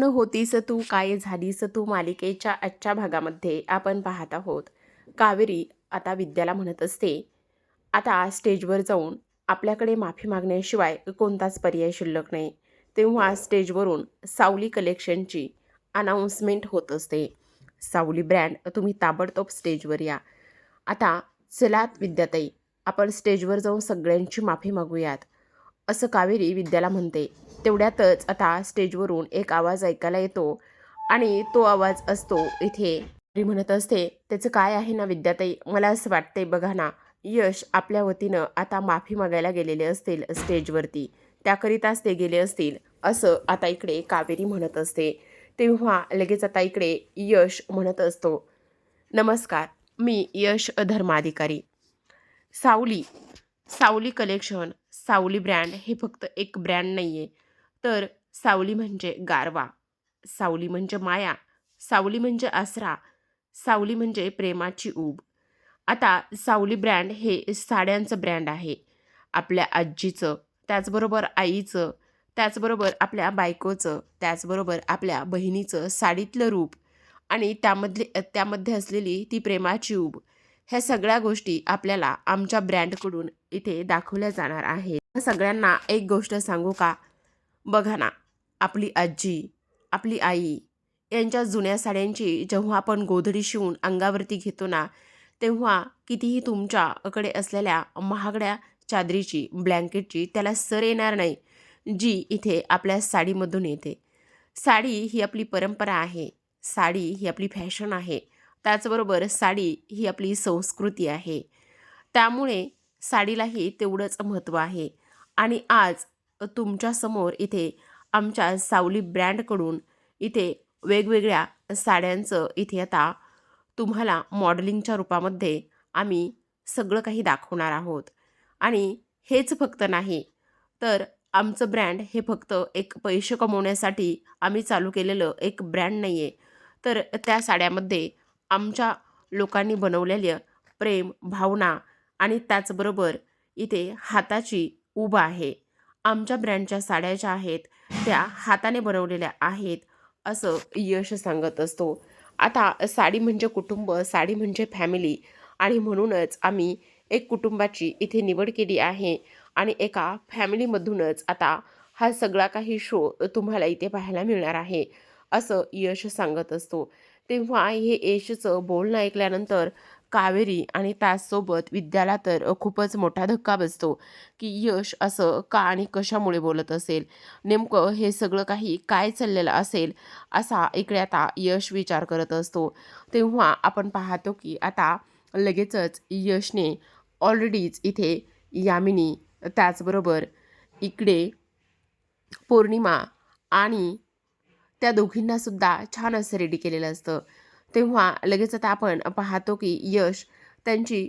स्वप्न होतीस तू काय झालीस तू मालिकेच्या आजच्या भागामध्ये? आपण पाहत आहोत. कावेरी आता विद्याला म्हणत असते आता स्टेजवर जाऊन आपल्याकडे माफी मागण्याशिवाय कोणताच पर्याय शिल्लक नाही. तेव्हा स्टेजवरून सावली कलेक्शनची अनाऊन्समेंट होत असते. सावली ब्रँड तुम्ही ताबडतोब स्टेजवर या. आता चलात विद्याताई आपण स्टेजवर जाऊन सगळ्यांची माफी मागूयात. असं कावेरी विद्याला म्हणते. तेवढ्यातच आता स्टेजवरून एक आवाज ऐकायला येतो आणि तो आवाज असतो इथे. मी म्हणत असते त्याचं काय आहे ना विद्याताई? मला असं वाटतंय बघा ना यश आपल्या वतीनं आता माफी मागायला गेलेले असतील स्टेजवरती. त्याकरिताच ते गेले असतील. असं आता इकडे कावेरी म्हणत असते. तेव्हा लगेच आता इकडे यश म्हणत असतो. नमस्कार मी यश धर्माधिकारी. सावली सावली कलेक्शन सावली ब्रँड हे फक्त एक ब्रँड नाही आहे तर सावली म्हणजे गारवा सावली म्हणजे माया सावली म्हणजे आसरा सावली म्हणजे प्रेमाची ऊब. आता सावली ब्रँड हे साड्यांचं ब्रँड आहे. आपल्या आजीचं त्याचबरोबर आईचं त्याचबरोबर आपल्या बायकोचं त्याचबरोबर आपल्या बहिणीचं साडीतलं रूप आणि त्यामधले त्यामध्ये असलेली ती प्रेमाची ऊब. ह्या सगळ्या गोष्टी आपल्याला आमच्या ब्रँडकडून इथे दाखवल्या जाणार आहेत. सगळ्यांना एक गोष्ट सांगू का? बघा ना आपली आजी आपली आई यांच्या जुन्या साड्यांची जेव्हा आपण गोधडी शिवून अंगावरती घेतो ना तेव्हा कितीही तुमच्याकडे असलेल्या महागड्या चादरीची ब्लँकेटची त्याला सर येणार नाही जी इथे आपल्या साडीमधून येते. साडी ही आपली परंपरा आहे साडी ही आपली फॅशन आहे त्याचबरोबर साडी ही आपली संस्कृती आहे. त्यामुळे साडीलाही तेवढंच महत्त्व आहे. आणि आज तुमच्यासमोर इथे आमच्या सावली ब्रँडकडून इथे वेगवेगळ्या साड्यांचं इथे आता तुम्हाला मॉडेलिंगच्या रूपामध्ये आम्ही सगळं काही दाखवणार आहोत. आणि हेच फक्त नाही तर आमचं ब्रँड हे फक्त एक पैसे कमवण्यासाठी आम्ही चालू केलेलं एक ब्रँड नाही आहे तर त्या साड्यामध्ये आमच्या लोकांनी बनवलेलं प्रेम भावना आणि त्याचबरोबर इथे हाताची उभा आहे. आमच्या ब्रँडच्या साड्या ज्या आहेत त्या हाताने बनवलेल्या आहेत असं यश सांगत असतो. आता साडी म्हणजे कुटुंब साडी म्हणजे फॅमिली आणि म्हणूनच आम्ही एक कुटुंबाची इथे निवड केली आहे आणि एका फॅमिलीमधूनच आता हा सगळा काही शो तुम्हाला इथे पाहायला मिळणार आहे असं यश सांगत असतो. तेव्हा हे यशचं बोलणं ऐकल्यानंतर कावेरी आणि त्याचसोबत विद्याला तर खूपच मोठा धक्का बसतो की यश असं का आणि कशामुळे बोलत असेल? नेमकं हे सगळं काही काय चाललेलं असेल असा इकडे आता यश विचार करत असतो. तेव्हा आपण पाहतो की आता लगेचच यशने ऑलरेडीच इथे यामिनी त्याचबरोबर इकडे पौर्णिमा आणि त्या दोघींनासुद्धा छान असं रेडी केलेलं असतं. तेव्हा लगेच आता आपण पाहतो की यश त्यांची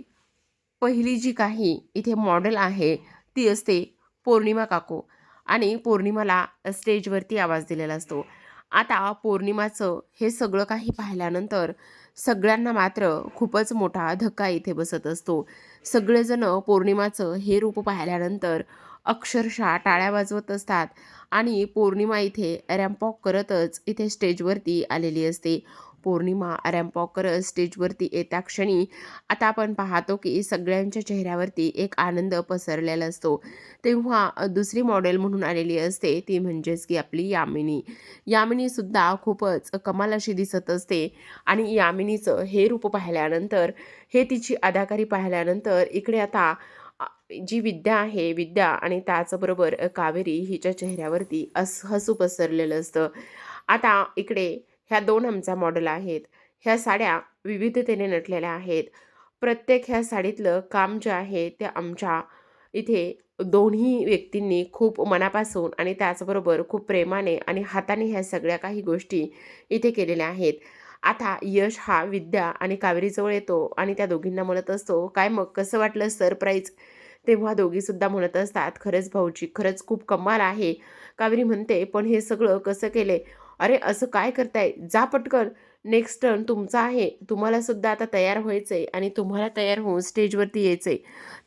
पहिली जी काही इथे मॉडेल आहे ती असते पौर्णिमा काकू. आणि पौर्णिमाला स्टेजवरती आवाज दिलेला असतो. आता पौर्णिमाचं हे सगळं काही पाहिल्यानंतर सगळ्यांना मात्र खूपच मोठा धक्का इथे बसत असतो. सगळेजण पौर्णिमाचं हे रूप पाहिल्यानंतर अक्षरशः टाळ्या वाजवत असतात आणि पौर्णिमा इथे रॅम्पॉक करतच इथे स्टेजवरती आलेली असते. पौर्णिमा रॅम्पॉकर स्टेजवरती येत्या क्षणी आता आपण पाहतो की सगळ्यांच्या चेहऱ्यावरती एक आनंद पसरलेला असतो. तेव्हा दुसरी मॉडेल म्हणून आलेली असते ती म्हणजेच की आपली यामिनी. यामिनीसुद्धा खूपच कमाल अशी दिसत असते आणि यामिनीचं हे रूप पाहिल्यानंतर हे तिची अदाकारी पाहिल्यानंतर इकडे आता जी विद्या आहे विद्या आणि त्याचबरोबर कावेरी हिच्या चेहऱ्यावरती अस हसू पसरलेलं असतं. आता इकडे ह्या दोन आमच्या मॉडेल आहेत. ह्या साड्या विविधतेने नटलेल्या आहेत. प्रत्येक ह्या साडीतलं काम जे आहे ते आमच्या इथे दोन्ही व्यक्तींनी खूप मनापासून आणि त्याचबरोबर खूप प्रेमाने आणि हाताने ह्या सगळ्या काही गोष्टी इथे केलेल्या आहेत. आता यश हा विद्या आणि कावेरीजवळ येतो आणि त्या दोघींना म्हणत असतो काय मग कसं वाटलं सरप्राईज तेव्हा दोघीसुद्धा म्हणत असतात खरंच भाऊची खरंच खूप कमाल आहे. कावेरी म्हणते पण हे सगळं कसं केले? अरे असं काय करताय? जा पटकन. नेक्स्ट टर्न तुमचा आहे. तुम्हाला सुद्धा आता तयार व्हायचं आहे आणि तुम्हाला तयार होऊन स्टेजवरती यायचं आहे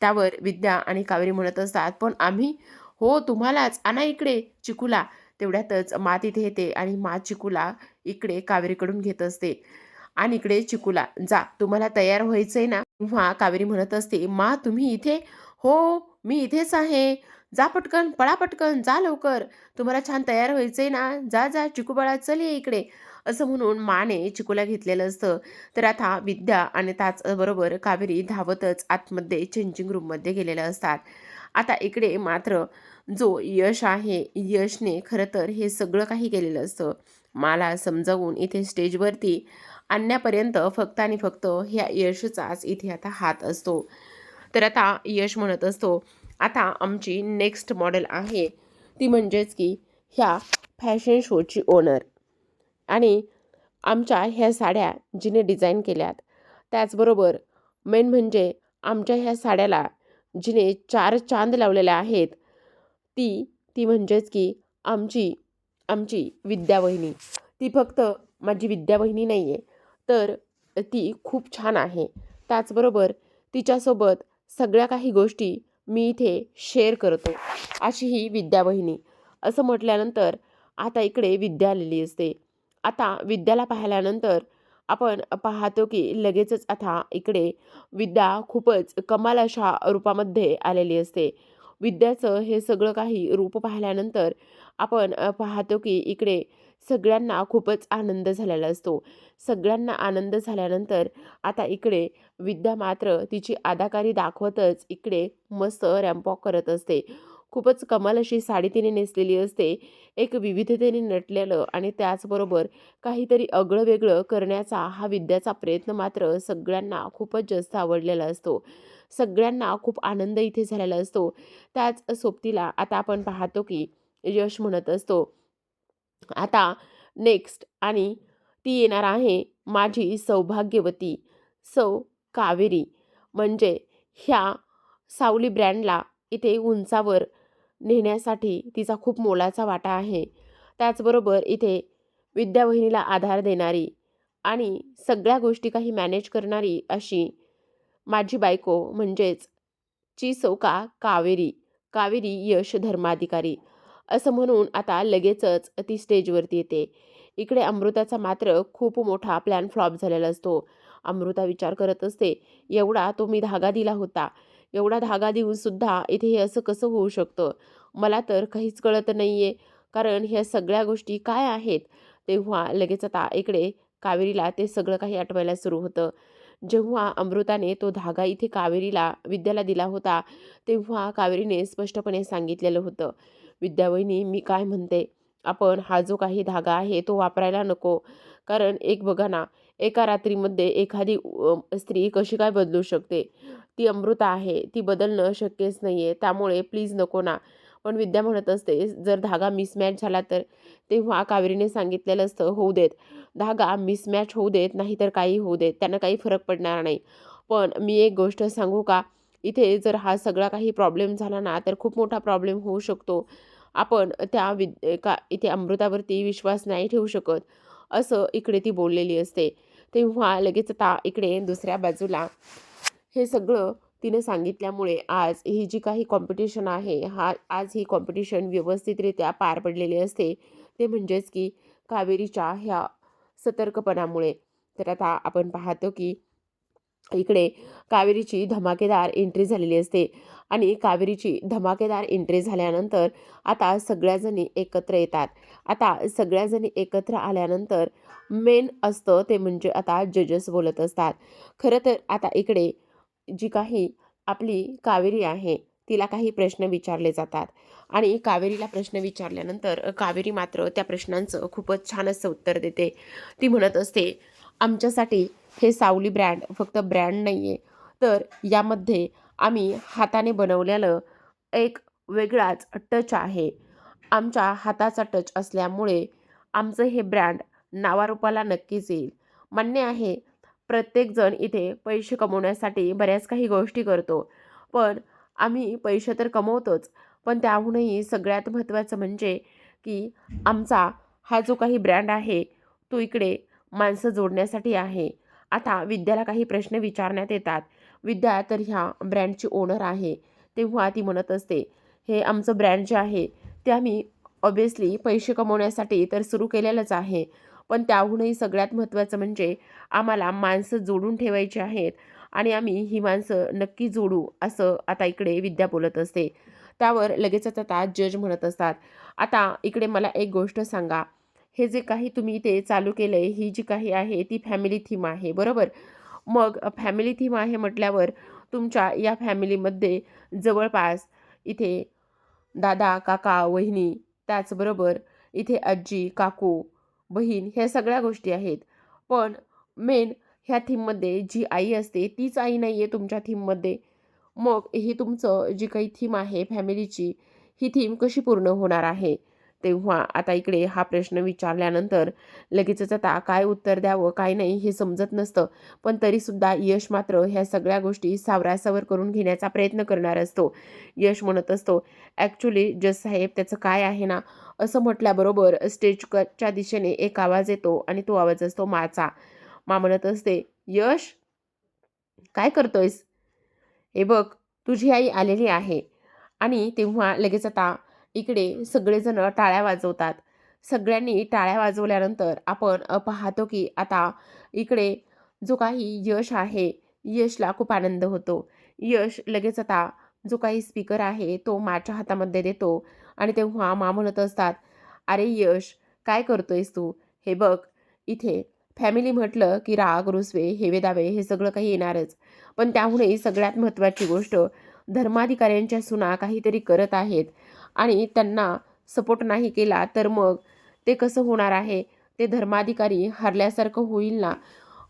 त्यावर विद्या आणि कावेरी म्हणत असतात पण आम्ही हो तुम्हालाच. आणा इकडे चिकूला. तेवढ्यातच मा तिथे येते आणि मा चिकूला इकडे कावेरीकडून घेत असते. आणि इकडे चिकूला. जा. तुम्हाला तयार व्हायचं आहे ना? तेव्हा कावेरी म्हणत असते मा तुम्ही इथे? हो मी इथेच आहे. जा पटकन पळा पटकन जा लवकर. तुम्हाला छान तयार व्हायचंय ना. जा जा चिकू बाळा चल ये इकडे. असं म्हणून माने चिकूला घेतलेलं असतं. तर आता विद्या आणि त्याचबरोबर कावेरी धावतच आतमध्ये चेंजिंग रूममध्ये गेलेल्या असतात. आता इकडे मात्र जो यश आहे यशने खरं तर हे सगळं काही केलेलं असतं. मला समजावून इथे स्टेजवरती आणण्यापर्यंत फक्त आणि फक्त ह्या यशचाच इथे आता हात असतो. तर आता यश म्हणत असतो आता आमची नेक्स्ट मॉडेल आहे. ती म्हणजेच की ह्या फॅशन शोची ओनर आणि आमच्या ह्या साड्या जिने डिझाईन केल्यात त्याचबरोबर मेन म्हणजे आमच्या ह्या साड्याला जिने चार चांद लावलेल्या आहेत ती ती म्हणजेच की आमची आमची विद्यावहिनी. ती फक्त माझी विद्यावहिनी नाही आहे तर ती खूप छान आहे. त्याचबरोबर तिच्यासोबत सगळ्या काही गोष्टी मी इथे शेअर करतो अशी ही विद्यावहिनी असं म्हटल्यानंतर आता इकडे विद्या आलेली असते. आता विद्याला पाहिल्यानंतर आपण पाहतो की लगेचच आता इकडे विद्या खूपच कमाल अशा रूपामध्ये आलेली असते. विद्याचं हे सगळं काही रूप पाहिल्यानंतर आपण पाहतो की इकडे सगळ्यांना खूपच आनंद झालेला असतो. सगळ्यांना आनंद झाल्यानंतर आता इकडे विद्या मात्र तिची अदाकारी दाखवतच इकडे मस्त रॅम्पॉक करत असते. खूपच कमाल अशी साडी तिने नेसलेली असते. एक विविधतेने नटलेलं आणि त्याचबरोबर काहीतरी अगळं वेगळं करण्याचा हा विद्याचा प्रयत्न मात्र सगळ्यांना खूपच जास्त आवडलेला असतो. सगळ्यांना खूप आनंद इथे झालेला असतो. त्याच सोबतीला आता आपण पाहतो की यश म्हणत असतो. आता नेक्स्ट आणि ती येणार आहे माझी सौभाग्यवती सौ कावेरी. म्हणजे ह्या सावली ब्रँडला इथे उंचावर नेण्यासाठी तिचा खूप मोलाचा वाटा आहे. त्याचबरोबर इथे विद्यावहिनीला आधार देणारी आणि सगळ्या गोष्टी काही मॅनेज करणारी अशी माझी बायको म्हणजेच ची सौका कावेरी कावेरी यश धर्माधिकारी. असं म्हणून आता लगेचच ती स्टेजवरती येते. इकडे अमृताचा मात्र खूप मोठा प्लॅन फ्लॉप झालेला असतो. अमृता विचार करत असते एवढा तो मी धागा दिला होता. एवढा धागा देऊन सुद्धा इथे हे असं कसं होऊ शकतं? मला तर काहीच कळत नाही आहे कारण ह्या सगळ्या गोष्टी काय आहेत? तेव्हा लगेच आता इकडे कावेरीला ते सगळं काही आठवायला सुरू होतं. जेव्हा अमृताने तो धागा इथे कावेरीला विद्याला दिला होता तेव्हा कावेरीने स्पष्टपणे सांगितलेलं होतं. विद्यावहिनी मी काय म्हणते? आपण हा जो काही धागा आहे तो वापरायला नको. कारण एक बघा ना एका रात्रीमध्ये एखादी स्त्री कशी काय बदलू शकते? ती अमृता आहे ती बदलणं शक्यच नाही आहे त्यामुळे प्लीज नको ना. पण विद्या म्हणत असते जर धागा मिसमॅच झाला तर. तेव्हा कावेरीने सांगितलेलं असतं होऊ देत. धागा मिसमॅच होऊ देत नाही तर काही होऊ देत. त्यांना काही फरक पडणार नाही. पण मी एक गोष्ट सांगू का? इथे जर हा सगळा काही प्रॉब्लेम झाला ना तर खूप मोठा प्रॉब्लेम होऊ शकतो. आपण त्या वि का इथे अमृतावरती विश्वास नाही ठेवू शकत असं इकडे ती बोललेली असते. तेव्हा लगेच आता इकडे दुसऱ्या बाजूला हे सगळं तिने सांगितल्यामुळे आज ही जी काही कॉम्पिटिशन आहे हा आज ही कॉम्पिटिशन व्यवस्थितरित्या पार पडलेली असते. ते म्हणजेच की कावेरीच्या ह्या सतर्कपणामुळे. तर आता आपण पाहतो की इकडे कावेरीची धमाकेदार एंट्री झालेली असते. आणि कावेरीची धमाकेदार एंट्री झाल्यानंतर आता सगळ्याजणी एकत्र येतात. आता सगळ्याजणी एकत्र आल्यानंतर मेन असतं ते म्हणजे आता जजेस बोलत असतात. खरं तर आता इकडे जी काही आपली कावेरी आहे तिला काही प्रश्न विचारले जातात. आणि कावेरीला प्रश्न विचारल्यानंतर कावेरी मात्र त्या प्रश्नांचं खूपच छान असं उत्तर देते. ती म्हणत असते आमच्यासाठी हे सावली ब्रँड फक्त ब्रँड नाही आहे तर यामध्ये आम्ही हाताने बनवलेलं एक वेगळाच टच आहे. आमच्या हाताचा टच असल्यामुळे आमचं हे ब्रँड नावारूपाला नक्कीच येईल. मान्य आहे प्रत्येकजण इथे पैसे कमवण्यासाठी बऱ्याच काही गोष्टी करतो. पण आम्ही पैसे तर कमवतोच पण त्याहूनही सगळ्यात महत्त्वाचं म्हणजे की आमचा हा जो काही ब्रँड आहे तो इकडे माणसं जोडण्यासाठी आहे. आता विद्याला काही प्रश्न विचारण्यात येतात. विद्या तर ह्या ब्रँडची ओनर आहे. तेव्हा ती म्हणत असते हे आमचं ब्रँड जे आहे ते आम्ही ऑब्वियसली पैसे कमवण्यासाठी तर सुरू केलेलंच आहे. पण त्याहूनही सगळ्यात महत्त्वाचं म्हणजे आम्हाला माणसं जोडून ठेवायची आहेत आणि आम्ही ही माणसं नक्की जोडू असं आता इकडे विद्या बोलत असते. त्यावर लगेचच आता जज म्हणत असतात आता इकडे मला एक गोष्ट सांगा. हे जे काही तुम्ही इथे चालू केलं आहे ही जी काही आहे ती फॅमिली थीम आहे बरोबर? मग फॅमिली थीम आहे म्हटल्यावर तुमच्या या फॅमिलीमध्ये जवळपास इथे दादा काका वहिनी त्याचबरोबर इथे आजी काकू बहीण ह्या सगळ्या गोष्टी आहेत. पण मेन ह्या थीममध्ये जी आई असते तीच आई नाही आहे तुमच्या थीममध्ये मग ही तुमचं जी काही थीम आहे फॅमिलीची ही थीम कशी पूर्ण होणार आहे? तेव्हा आता इकडे हा प्रश्न विचारल्यानंतर लगेचच आता काय उत्तर द्यावं काय नाही हे समजत नसतं. पण तरीसुद्धा यश मात्र ह्या सगळ्या गोष्टी सावरासावर करून घेण्याचा प्रयत्न करणार असतो. यश म्हणत असतो ॲक्च्युली जस साहेब त्याचं काय आहे ना? असं म्हटल्याबरोबर स्टेजच्या दिशेने एक आवाज येतो आणि तो आवाज असतो माचा. मा म्हणत असते यश काय करतोयस? हे बघ तुझी आई आलेली आहे. आणि तेव्हा लगेच आता इकडे सगळेजण टाळ्या वाजवतात. सगळ्यांनी टाळ्या वाजवल्यानंतर आपण पाहतो की आता इकडे जो काही यश आहे यशला खूप आनंद होतो. यश लगेच आता जो काही स्पीकर आहे तो माच्या हातामध्ये देतो आणि तेव्हा मा म्हणत असतात अरे यश काय करतोयस तू? हे बघ इथे फॅमिली म्हटलं की राग रुसवे हेवे दावे हे सगळं काही येणारच. पण त्याहूनही सगळ्यात महत्त्वाची गोष्ट धर्माधिकाऱ्यांच्या सुना काहीतरी करत आहेत. आणि त्यांना सपोर्ट नाही केला तर मग ते कसं होणार आहे? ते धर्माधिकारी हरल्यासारखं होईल ना?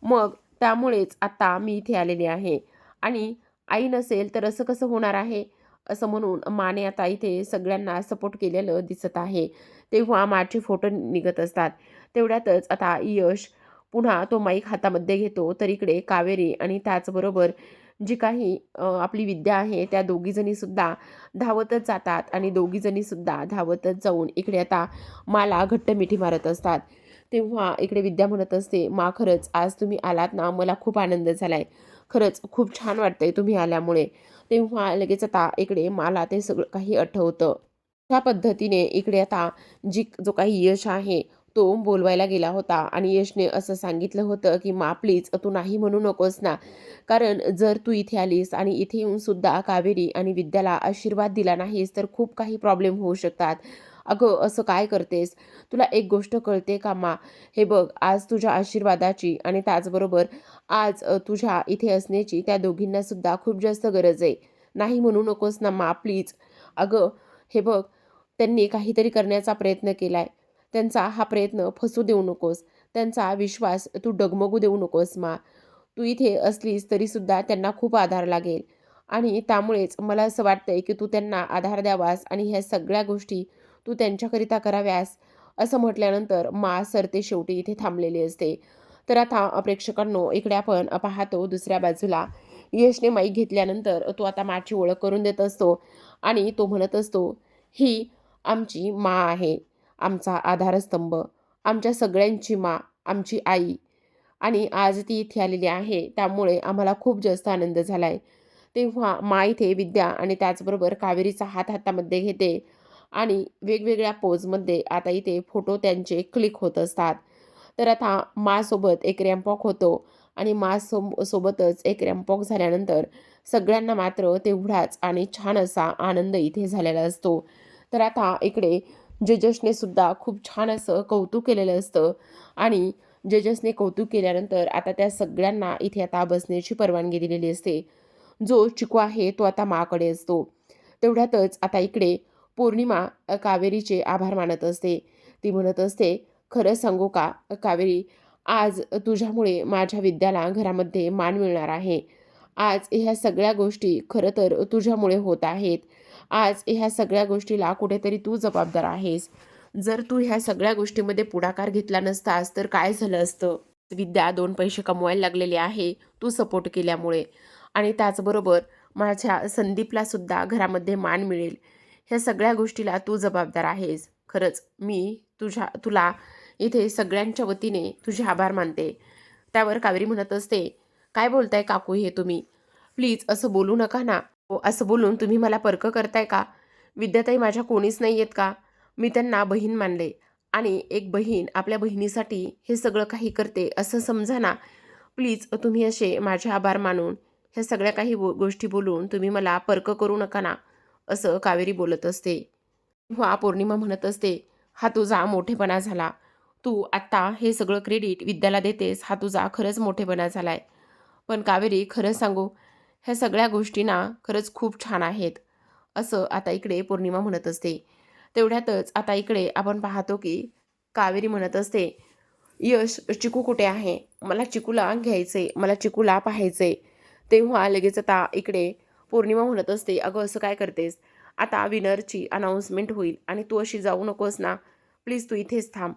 मग त्यामुळेच आता मी इथे आलेले आहे. आणि आई नसेल तर असं कसं होणार आहे? असं म्हणून माने आता इथे सगळ्यांना सपोर्ट केलेलं दिसत आहे. तेव्हा माचे फोटो निघत असतात. तेवढ्यातच आता यश पुन्हा तो माईक हातामध्ये घेतो. तर इकडे कावेरी आणि त्याचबरोबर जी काही आपली विद्या आहे त्या दोघीजणीसुद्धा धावतच जातात आणि दोघीजणीसुद्धा धावतच जाऊन इकडे आता माला घट्ट मिठी मारत असतात. तेव्हा इकडे विद्या म्हणत असते मा खरंच आज तुम्ही आलात ना मला खूप आनंद झाला आहे खरंच खूप छान वाटतंय तुम्ही आल्यामुळे. तेव्हा लगेच आता इकडे मला ते सगळं काही आठवतं. त्या पद्धतीने इकडे आता जी जो काही यश आहे तो बोलवायला गेला होता आणि यशने असं सांगितलं होतं की मा प्लीज तू नाही म्हणू नकोस ना. कारण जर तू इथे आलीस आणि इथे येऊन सुद्धा कावेरी आणि विद्याला आशीर्वाद दिला नाहीस तर खूप काही प्रॉब्लेम होऊ शकतात. अगं असं काय करतेस? तुला एक गोष्ट कळते का मा? हे बघ आज तुझ्या आशीर्वादाची आणि त्याचबरोबर आज तुझ्या इथे असण्याची त्या दोघींना सुद्धा खूप जास्त गरज आहे. नाही म्हणू नकोस ना मा प्लीज अगं हे बघ त्यांनी काहीतरी करण्याचा प्रयत्न केला आहे त्यांचा हा प्रयत्न फसू देऊ नकोस. त्यांचा विश्वास तू डगमगू देऊ नकोस मा. तू इथे असलीस तरीसुद्धा त्यांना खूप आधार लागेल. आणि त्यामुळेच मला असं वाटतंय की तू त्यांना आधार द्यावास आणि ह्या सगळ्या गोष्टी तू त्यांच्याकरिता कराव्यास असं म्हटल्यानंतर मा सरते शेवटी इथे थांबलेली असते. तर आता प्रेक्षकांनो इकडे आपण पाहतो दुसऱ्या बाजूला. यशने माईक घेतल्यानंतर तो आता माची ओळख करून देत असतो आणि तो म्हणत असतो ही आमची मा आहे. आमचा आधारस्तंभ आमच्या सगळ्यांची मा आमची आई. आणि आज ती इथे आलेली आहे त्यामुळे आम्हाला खूप जास्त आनंद झाला आहे तेव्हा मा इथे विद्या आणि त्याचबरोबर कावेरीचा हात हातामध्ये घेते आणि वेगवेगळ्या पोजमध्ये आता इथे फोटो त्यांचे क्लिक होत असतात. तर आता मासोबत एक रॅम्पॉक होतो आणि मा सो सोबतच एक रॅम्पॉक झाल्यानंतर सगळ्यांना मात्र तेवढाच आणि छान असा आनंद इथे झालेला असतो. तर आता इकडे जजेसने सुद्धा खूप छान असं कौतुक केलेलं असतं. आणि जजेसने कौतुक केल्यानंतर आता त्या सगळ्यांना इथे आता बसण्याची परवानगी दिलेली असते. जो चिकू आहे तो आता माकडे असतो. तेवढ्यातच आता इकडे पौर्णिमा कावेरीचे आभार मानत असते. ती म्हणत असते खरं सांगू का कावेरी आज तुझ्यामुळे माझ्या विद्याला घरामध्ये मान मिळणार आहे. आज ह्या सगळ्या गोष्टी खरं तर तुझ्यामुळे होत आहेत. आज ह्या सगळ्या गोष्टीला कुठेतरी तू जबाबदार आहेस. जर तू ह्या सगळ्या गोष्टीमध्ये पुढाकार घेतला नसतास तर काय झालं असतं? विद्या दोन पैसे कमवायला लागलेली आहे तू सपोर्ट केल्यामुळे. आणि त्याचबरोबर माझ्या संदीपला सुद्धा घरामध्ये मान मिळेल. ह्या सगळ्या गोष्टीला तू जबाबदार आहेस. खरंच मी तुझ्या तुला इथे सगळ्यांच्या वतीने तुझे आभार मानते. त्यावर कावेरी म्हणत असते काय बोलताय काकू हे तुम्ही? प्लीज असं बोलू नका ना. हो असं बोलून तुम्ही मला पर्क करताय का? विद्याताई माझ्या कोणीच नाही आहेत का? मी त्यांना बहीण मानले आणि एक बहीण आपल्या बहिणीसाठी हे सगळं काही करते असं समजा ना. प्लीज तुम्ही असे माझे आभार मानून ह्या सगळ्या काही बो गोष्टी बोलून तुम्ही मला पर्क करू नका ना असं कावेरी बोलत असते. तेव्हा पौर्णिमा म्हणत असते हा तुझा मोठेपणा झाला. तू आत्ता हे सगळं क्रेडिट विद्याला देतेस हा तुझा खरंच मोठेपणा झाला आहे पण कावेरी खरं सांगू ह्या सगळ्या गोष्टी ना खरंच खूप छान आहेत. असं आता इकडे पौर्णिमा म्हणत असते. तेवढ्यातच आता इकडे आपण पाहतो की कावेरी म्हणत असते यश चिकू कुठे आहे? मला चिकूला घ्यायचे मला चिकूला पाहायचे तेव्हा लगेच आता इकडे पौर्णिमा म्हणत असते अगं असं काय करतेस? आता विनरची अनाऊन्समेंट होईल आणि तू अशी जाऊ नकोस ना. प्लीज तू इथेच थांब.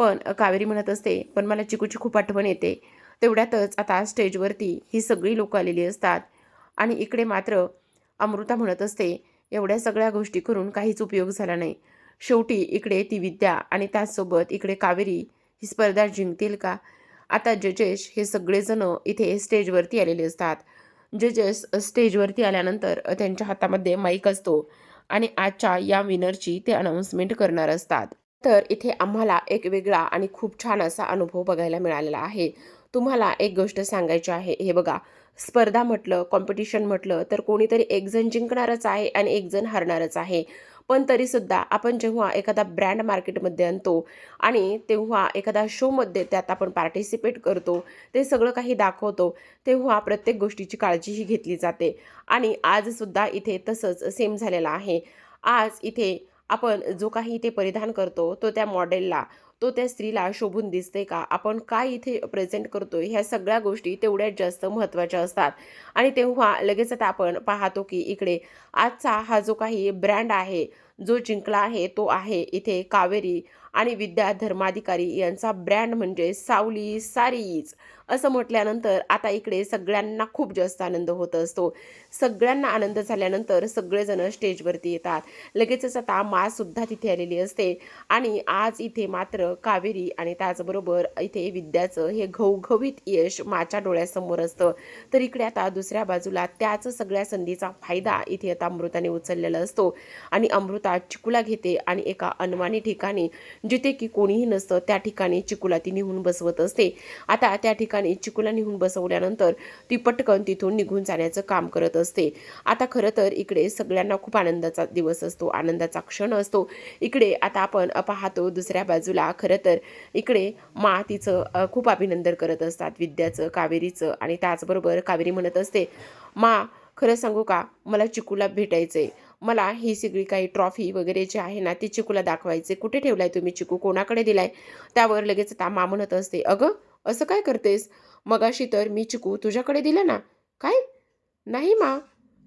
पण कावेरी म्हणत असते पण मला चिकूची खूप आठवण येते. तेवढ्यातच आता स्टेजवरती ही सगळी लोकं आलेली असतात. आणि इकडे मात्र अमृता म्हणत असते एवढ्या सगळ्या गोष्टी करून काहीच उपयोग झाला नाही. शेवटी इकडे ती विद्या आणि त्याचसोबत इकडे कावेरी ही स्पर्धा जिंकतील का? आता जजेस हे सगळेजण इथे स्टेजवरती आलेले असतात. जजेस स्टेजवरती आल्यानंतर त्यांच्या हातामध्ये माईक असतो आणि आजच्या या विनरची ते अनाऊन्समेंट करणार असतात. तर इथे आम्हाला एक वेगळा आणि खूप छान असा अनुभव बघायला मिळालेला आहे. तुम्हाला एक गोष्ट सांगायची आहे. हे बघा स्पर्धा म्हटलं कॉम्पिटिशन म्हटलं तर कोणीतरी एक जण जिंकणारच आहे आणि एक जण हारणारच आहे. पण तरीसुद्धा आपण जेव्हा एखादा ब्रँड मार्केटमध्ये आणतो आणि तेव्हा एखादा शोमध्ये त्यात आपण पार्टिसिपेट करतो ते सगळं काही दाखवतो तेव्हा प्रत्येक गोष्टीची काळजीही घेतली जाते. आणि आजसुद्धा इथे तसंच सेम झालेलं आहे. आज इथे आपण जो काही इथे परिधान करतो तो त्या मॉडेलला तो त्या स्त्रीला शोभून दिसते का? आपण काय इथे प्रेझेंट करतो ह्या सगळ्या गोष्टी तेवढ्याच जास्त महत्त्वाच्या असतात. आणि तेव्हा लगेच आता आपण पाहतो की इकडे आजचा हा जो काही ब्रँड आहे जो जिंकला आहे तो आहे इथे कावेरी. आणि विद्या धर्माधिकारी यांचा ब्रँड म्हणजे सावली सारीज. असं म्हटल्यानंतर आता इकडे सगळ्यांना खूप जास्त आनंद होत असतो. सगळ्यांना आनंद झाल्यानंतर सगळेजण स्टेजवरती येतात. लगेचच आता मासुद्धा तिथे आलेली असते. आणि आज इथे मात्र कावेरी आणि त्याचबरोबर इथे विद्याचं हे घवघवीत यश माच्या डोळ्यासमोर असतं. तर इकडे आता दुसऱ्या बाजूला त्याच सगळ्या संधीचा फायदा इथे आता अमृताने उचललेला असतो. आणि अमृता चिकूला घेते आणि एका अनवाणी ठिकाणी म्हणजे जिथे की कोणीही नसतं त्या ठिकाणी चिकूला ती नेहून बसवत असते. आता त्या ठिकाणी चिकूला नेहून बसवल्यानंतर ती पटकन तिथून निघून जाण्याचं काम करत असते. आता खरं तर इकडे सगळ्यांना खूप आनंदाचा दिवस असतो आनंदाचा क्षण असतो. इकडे आता आपण पाहतो दुसऱ्या बाजूला खरं तर इकडे मा तिचं खूप अभिनंदन करत असतात विद्याचं कावेरीचं आणि त्याचबरोबर कावेरी म्हणत असते मा खरं सांगू का? मला चिकूला भेटायचं आहे मला ही सगळी काही ट्रॉफी वगैरे जे आहे ना ती चिकूला दाखवायचे कुठे ठेवलाय तुम्ही चिकू? कोणाकडे दिलाय? त्यावर लगेच आता मा म्हणत असते अगं असं काय करतेस? मगाशी तर मी चिकू तुझ्याकडे दिलं ना. काय? नाही मा.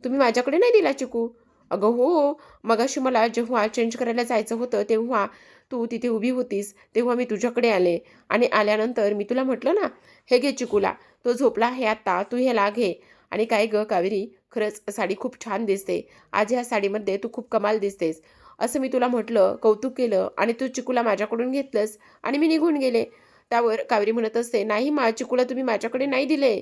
तुम्ही माझ्याकडे नाही दिला चिकू? अगं हो. मगाशी मला जेव्हा चेंज करायला जायचं होतं तेव्हा तू तिथे उभी होतीस. तेव्हा मी तुझ्याकडे आले. आणि आल्यानंतर मी तुला म्हटलं ना हे घे चिकूला. तो झोपला आहे आत्ता तू ह्याला घे. आणि काय ग कावेरी? खरंच साडी खूप छान दिसते. आज ह्या साडीमध्ये तू खूप कमाल दिसतेस. असं मी तुला म्हटलं कौतुक केलं आणि तू चिकूला माझ्याकडून घेतलंस आणि मी निघून गेले. त्यावर कावेरी म्हणत असते नाही मा चिकूला तुम्ही माझ्याकडे नाही दिले.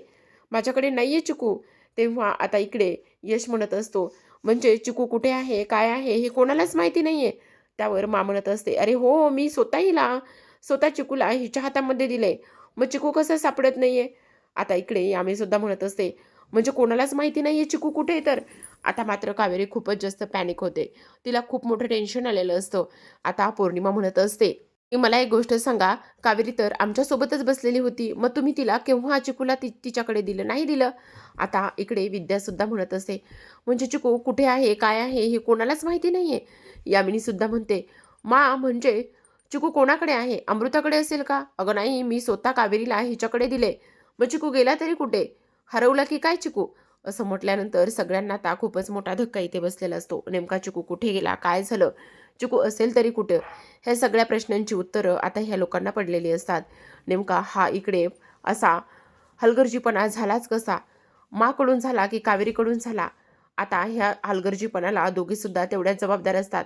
माझ्याकडे नाही आहे चिकू. तेव्हा आता इकडे यश म्हणत असतो म्हणजे चिकू कुठे आहे? काय आहे? हे कोणालाच माहिती नाही आहे त्यावर मा म्हणत असते अरे हो मी स्वतः हिला स्वतः चिकूला हिच्या हातामध्ये दिले. मग चिकू कसं सापडत नाही आहे आता इकडे आम्ही सुद्धा म्हणत असते म्हणजे कोणालाच माहिती नाही आहे चिकू कुठे आहे तर. आता मात्र कावेरी खूपच जास्त पॅनिक होते. तिला खूप मोठं टेन्शन आलेलं असतं. आता पौर्णिमा म्हणत असते. की मला एक गोष्ट सांगा. कावेरी तर आमच्यासोबतच बसलेली होती. मग तुम्ही तिला केव्हा चिकूला ति तिच्याकडे दिलं? नाही दिलं? आता इकडे विद्यासुद्धा म्हणत असते. म्हणजे चिकू कुठे आहे? काय आहे? हे कोणालाच माहिती नाही आहे यामिनीसुद्धा म्हणते. मा म्हणजे चिकू कोणाकडे आहे? अमृताकडे असेल का? अगं नाही मी स्वतः कावेरीला हिच्याकडे दिले. मग चिकू गेला तरी कुठे? हरवला की काय चिकू? असं म्हटल्यानंतर सगळ्यांना आता खूपच मोठा धक्का इथे बसलेला असतो. नेमका चिकू कुठे गेला? काय झालं? चिकू असेल तरी कुठं? ह्या सगळ्या प्रश्नांची उत्तरं आता ह्या लोकांना पडलेली असतात. नेमका हा इकडे असा हलगर्जीपणा झालाच कसा? माकडून झाला की कावेरीकडून झाला? आता ह्या हलगर्जीपणाला दोघीसुद्धा तेवढ्याच जबाबदार असतात.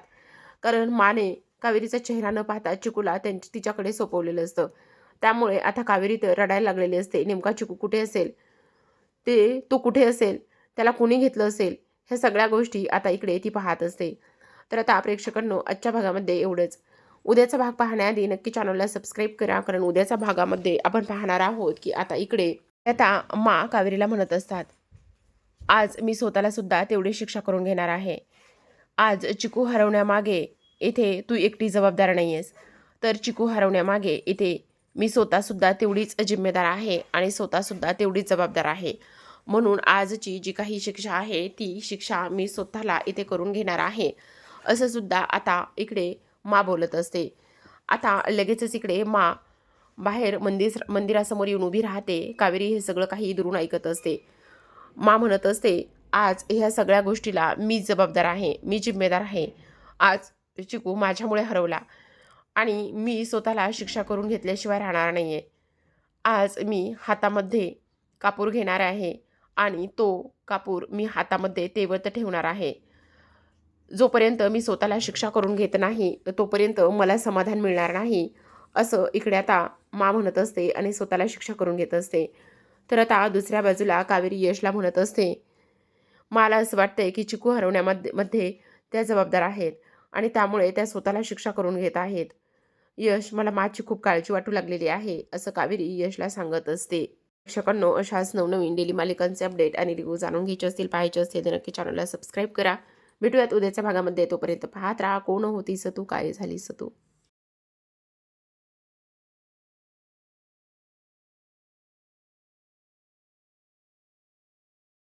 कारण माने कावेरीचा चेहरा न पाहता चिकूला त्यांच्या तिच्याकडे सोपवलेलं असतं. त्यामुळे आता कावेरी तर रडायला लागलेली असते. नेमका चिकू कुठे असेल? ते तो कुठे असेल त्याला कोणी घेतलं असेल ह्या सगळ्या गोष्टी आता इकडे ती पाहत असते. तर आता प्रेक्षकांनो आजच्या भागामध्ये एवढंच. उद्याचा भाग पाहण्याआधी नक्की चॅनलला सबस्क्राईब करा कारण उद्याच्या भागामध्ये आपण पाहणार आहोत की आता इकडे आता मा कावेरीला म्हणत असतात आज मी स्वतःला सुद्धा तेवढी शिक्षा करून घेणार आहे. आज चिकू हरवण्यामागे इथे तू एकटी जबाबदार नाही आहेस तर चिकू हरवण्यामागे इथे मी स्वतःसुद्धा तेवढीच जिम्मेदार आहे आणि स्वतःसुद्धा तेवढीच जबाबदार आहे. म्हणून आजची जी काही शिक्षा आहे ती शिक्षा मी स्वतःला इथे करून घेणार आहे. असं सुद्धा आता इकडे मा बोलत असते. आता लगेचच इकडे मा बाहेर मंदिर मंदिरासमोर येऊन उभी राहते. कावेरी हे सगळं काही दुरून ऐकत असते. मा म्हणत असते आज ह्या सगळ्या गोष्टीला मी जबाबदार आहे मी जिम्मेदार आहे. आज चिकू माझ्यामुळे हरवला. आणि मी स्वतःला शिक्षा करून घेतल्याशिवाय राहणार नाही आहे आज मी हातामध्ये कापूर घेणार आहे आणि तो कापूर मी हातामध्ये तेवत ठेवणार आहे. जोपर्यंत मी स्वतःला शिक्षा करून घेत नाही तोपर्यंत मला समाधान मिळणार नाही असं इकडे आता मा म्हणत असते आणि स्वतःला शिक्षा करून घेत असते. तर आता दुसऱ्या बाजूला कावेरी यशला म्हणत असते. मला असं वाटतंय की चिकू हरवण्यामध्ये मध्ये त्या जबाबदार आहेत आणि त्यामुळे त्या स्वतःला शिक्षा करून घेत आहेत. यश मला माझी खूप काळजी वाटू लागलेली आहे असं कावेरी यशला सांगत असते. प्रेक्षकांनो अशाच नवनवीन डेली मालिकांचे अपडेट आणि रिव्ह्यू जाणून घ्यायचे असतील पाहायचे असतील तर नक्की चॅनलला सबस्क्राईब करा. भेटूयात उद्याच्या भागामध्ये तोपर्यंत पाहत राहा कोण होती सतू काय झाली सतू